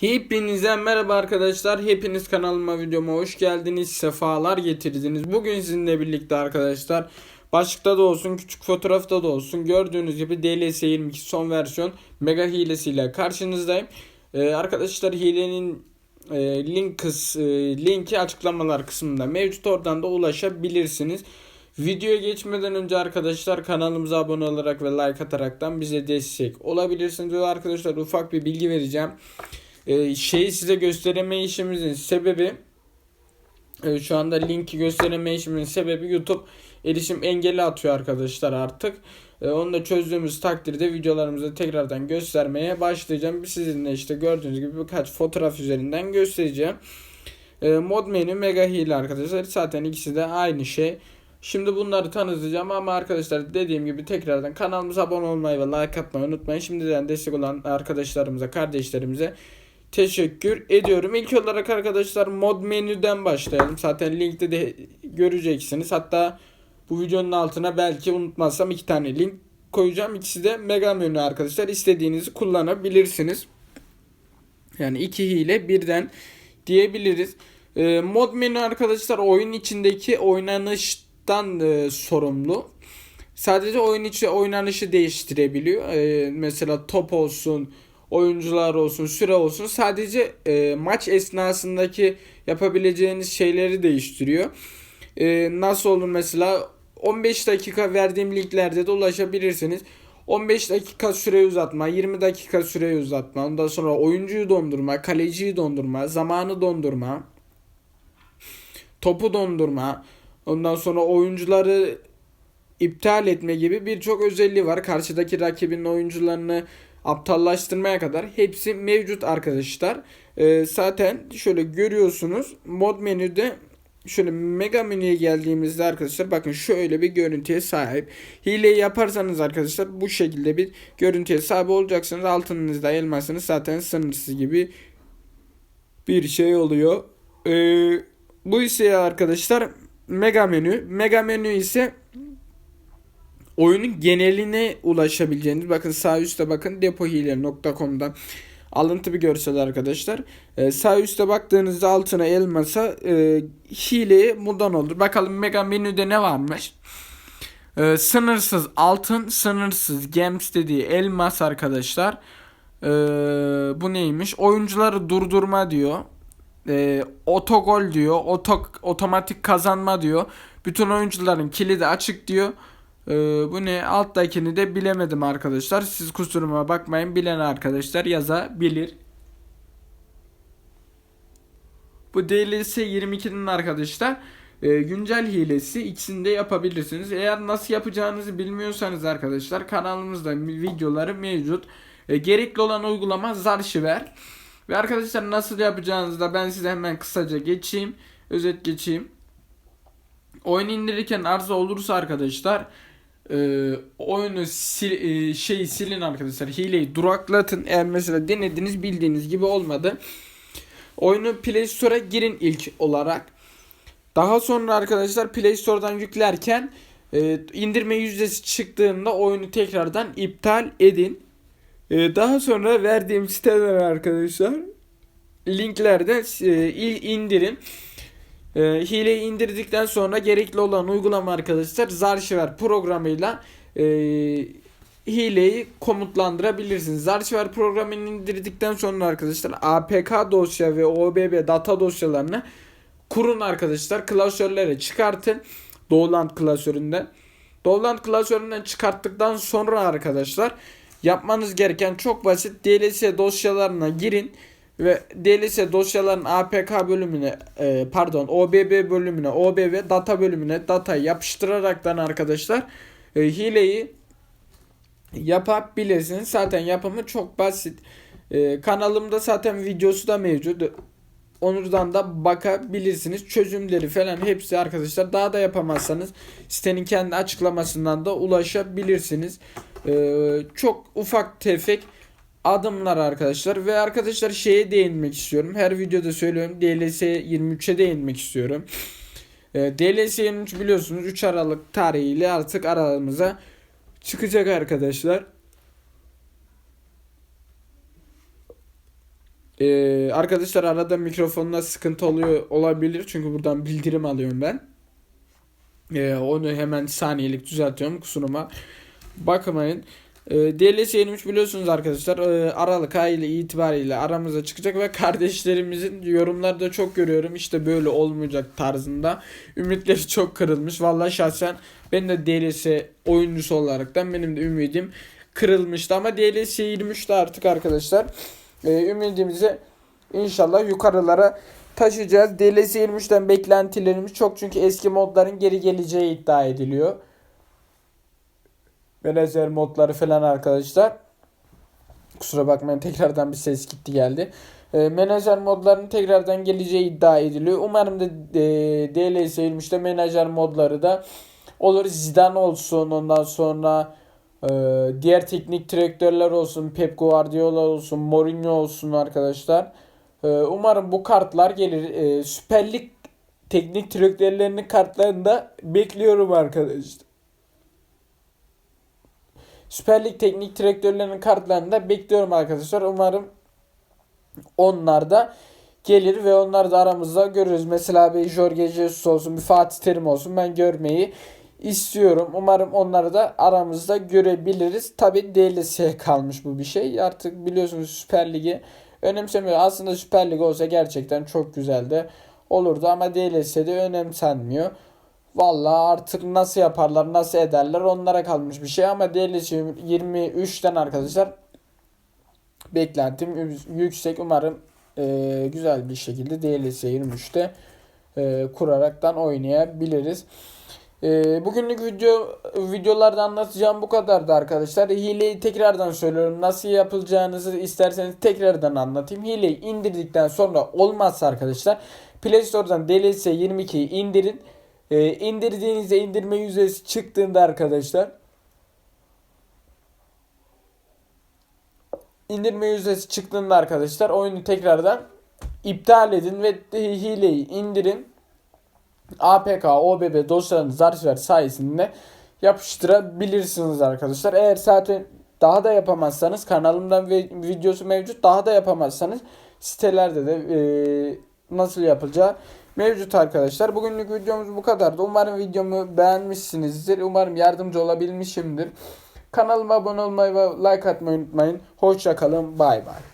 Hepinize merhaba arkadaşlar. Hepiniz kanalıma videoma hoş geldiniz. Sefalar getirdiniz. Bugün sizinle birlikte arkadaşlar başlıkta da olsun küçük fotoğrafta da olsun gördüğünüz gibi DLS 22 son versiyon mega hilesiyle karşınızdayım. Ee, arkadaşlar hilenin e, link kıs, e, linki açıklamalar kısmında mevcut oradan da ulaşabilirsiniz. Videoya geçmeden önce arkadaşlar kanalımıza abone olarak ve like ataraktan bize destek olabilirsiniz. Ve arkadaşlar ufak bir bilgi vereceğim. Ee, şeyi size gösteremeyişimizin sebebi e, şu anda linki gösteremeyişimin sebebi YouTube erişim engeli atıyor arkadaşlar artık. E, onu da çözdüğümüz takdirde videolarımızı tekrardan göstermeye başlayacağım. Sizinle işte gördüğünüz gibi birkaç fotoğraf üzerinden göstereceğim. E, mod menü mega hile arkadaşlar. Zaten ikisi de aynı şey. Şimdi bunları tanıtacağım ama arkadaşlar dediğim gibi tekrardan kanalımıza abone olmayı ve like atmayı unutmayın. Şimdiden destek olan arkadaşlarımıza, kardeşlerimize teşekkür ediyorum. İlk olarak arkadaşlar mod menüden başlayalım. Zaten linkte de göreceksiniz. Hatta bu videonun altına belki unutmazsam iki tane link koyacağım. İkisi de mega menü arkadaşlar. İstediğinizi kullanabilirsiniz. Yani iki hile birden diyebiliriz. Ee, mod menü arkadaşlar oyun içindeki oynanıştan e, sorumlu. Sadece oyun içi oynanışı değiştirebiliyor. Ee, mesela top olsun, oyuncular olsun, süre olsun. Sadece e, maç esnasındaki yapabileceğiniz şeyleri değiştiriyor. E, nasıl olur mesela 15 dakika verdiğim linklerde de ulaşabilirsiniz. 15 dakika süre uzatma, 20 dakika süre uzatma, ondan sonra oyuncuyu dondurma, kaleciyi dondurma, zamanı dondurma, topu dondurma, ondan sonra oyuncuları iptal etme gibi birçok özelliği var. Karşıdaki rakibin oyuncularını aptallaştırmaya kadar hepsi mevcut arkadaşlar. Ee, zaten şöyle görüyorsunuz mod menüde şöyle mega menüye geldiğimizde arkadaşlar bakın şöyle bir görüntüye sahip. Hileyi yaparsanız arkadaşlar bu şekilde bir görüntüye sahip olacaksınız. Altınızda elmasınız zaten sınırsız gibi bir şey oluyor. Ee, bu ise arkadaşlar mega menü. Mega menü ise oyunun geneline ulaşabileceğiniz bakın sağ üstte bakın depohiler.com'dan alıntı bir görsel arkadaşlar. Ee, sağ üstte baktığınızda altına elmasa e, hileye bundan olur. Bakalım mega menüde ne varmış? Ee, sınırsız altın, sınırsız gems dediği elmas arkadaşlar. Ee, bu neymiş? Oyuncuları durdurma diyor. Ee, otogol diyor. Oto, otomatik kazanma diyor. Bütün oyuncuların kilidi açık diyor. Ee, bu ne? Alttakini de bilemedim arkadaşlar. Siz kusuruma bakmayın. Bilen arkadaşlar yazabilir. Bu DLC 22'nin arkadaşlar e, güncel hilesi ikisini de yapabilirsiniz. Eğer nasıl yapacağınızı bilmiyorsanız arkadaşlar kanalımızda videoları mevcut. E, gerekli olan uygulama Zarşiver. Ve arkadaşlar nasıl yapacağınızı da ben size hemen kısaca geçeyim. Özet geçeyim. Oyun indirirken arıza olursa arkadaşlar e, oyunu sil, e, şey silin arkadaşlar. Hileyi duraklatın. Eğer mesela denediniz bildiğiniz gibi olmadı. Oyunu Play Store'a girin ilk olarak. Daha sonra arkadaşlar Play Store'dan yüklerken e, indirme yüzdesi çıktığında oyunu tekrardan iptal edin. E, daha sonra verdiğim siteler arkadaşlar linklerde e, indirin. E, hileyi indirdikten sonra gerekli olan uygulama arkadaşlar Zarchiver programıyla e, hileyi komutlandırabilirsiniz. Zarchiver programını indirdikten sonra arkadaşlar APK dosya ve OBB data dosyalarını kurun arkadaşlar. Klasörlere çıkartın. Download klasöründen. Download klasöründen çıkarttıktan sonra arkadaşlar yapmanız gereken çok basit. DLS dosyalarına girin ve DLS dosyaların APK bölümüne e, pardon OBB bölümüne OBB data bölümüne data yapıştıraraktan arkadaşlar e, hileyi yapabilirsiniz. Zaten yapımı çok basit. E, kanalımda zaten videosu da mevcut. Onurdan da bakabilirsiniz. Çözümleri falan hepsi arkadaşlar. Daha da yapamazsanız sitenin kendi açıklamasından da ulaşabilirsiniz. Ee, çok ufak tefek adımlar arkadaşlar. Ve arkadaşlar şeye değinmek istiyorum. Her videoda söylüyorum. DLS 23'e değinmek istiyorum. Ee, DLS 23 biliyorsunuz 3 Aralık tarihiyle artık aralığımıza çıkacak arkadaşlar. Ee, arkadaşlar arada mikrofonda sıkıntı oluyor olabilir çünkü buradan bildirim alıyorum ben. Ee, onu hemen saniyelik düzeltiyorum kusuruma bakmayın. Ee, DLS 23 biliyorsunuz arkadaşlar ee, Aralık ayı itibariyle aramıza çıkacak ve kardeşlerimizin yorumlarda çok görüyorum işte böyle olmayacak tarzında ümitleri çok kırılmış. Vallahi şahsen ben de DLS oyuncusu olaraktan benim de ümidim kırılmıştı ama DLS 23'te artık arkadaşlar ee, ümidimizi inşallah yukarılara taşıyacağız. DLS 23'ten beklentilerimiz çok çünkü eski modların geri geleceği iddia ediliyor. Menajer modları falan arkadaşlar. Kusura bakmayın tekrardan bir ses gitti geldi. E, menajer modlarının tekrardan geleceği iddia ediliyor. Umarım da e, DLS 23'te menajer modları da olur. Zidane olsun ondan sonra e, diğer teknik direktörler olsun. Pep Guardiola olsun. Mourinho olsun arkadaşlar. E, umarım bu kartlar gelir. E, Süper Lig teknik direktörlerinin kartlarını da bekliyorum arkadaşlar. Süper Lig teknik direktörlerinin kartlarını da bekliyorum arkadaşlar. Umarım onlar da gelir ve onlar da aramızda görürüz. Mesela bir Jorge Jesus olsun, bir Fatih Terim olsun ben görmeyi istiyorum. Umarım onları da aramızda görebiliriz. Tabi DLS'ye kalmış bu bir şey. Artık biliyorsunuz Süper Lig'i önemsemiyor. Aslında Süper Lig olsa gerçekten çok güzeldi. Olurdu ama DLS'de önemsenmiyor. Vallahi artık nasıl yaparlar, nasıl ederler onlara kalmış bir şey ama DLS 23'ten arkadaşlar beklentim yüksek. Umarım e, güzel bir şekilde DLS 23'te e, kuraraktan oynayabiliriz. E, bugünlük video videolarda anlatacağım bu kadardı arkadaşlar. Hileyi tekrardan söylüyorum. Nasıl yapılacağınızı isterseniz tekrardan anlatayım. Hileyi indirdikten sonra olmazsa arkadaşlar Play Store'dan DLS 22'yi indirin. E, indirdiğinizde indirme yüzdesi çıktığında arkadaşlar indirme yüzdesi çıktığında arkadaşlar oyunu tekrardan iptal edin ve hileyi indirin. APK, OBB dosyalarınızı arşivler sayesinde yapıştırabilirsiniz arkadaşlar. Eğer zaten daha da yapamazsanız kanalımdan videosu mevcut daha da yapamazsanız sitelerde de e, nasıl yapılacağı mevcut arkadaşlar. Bugünlük videomuz bu kadardı. Umarım videomu beğenmişsinizdir. Umarım yardımcı olabilmişimdir. Kanalıma abone olmayı ve like atmayı unutmayın. Hoşçakalın. Bay bay.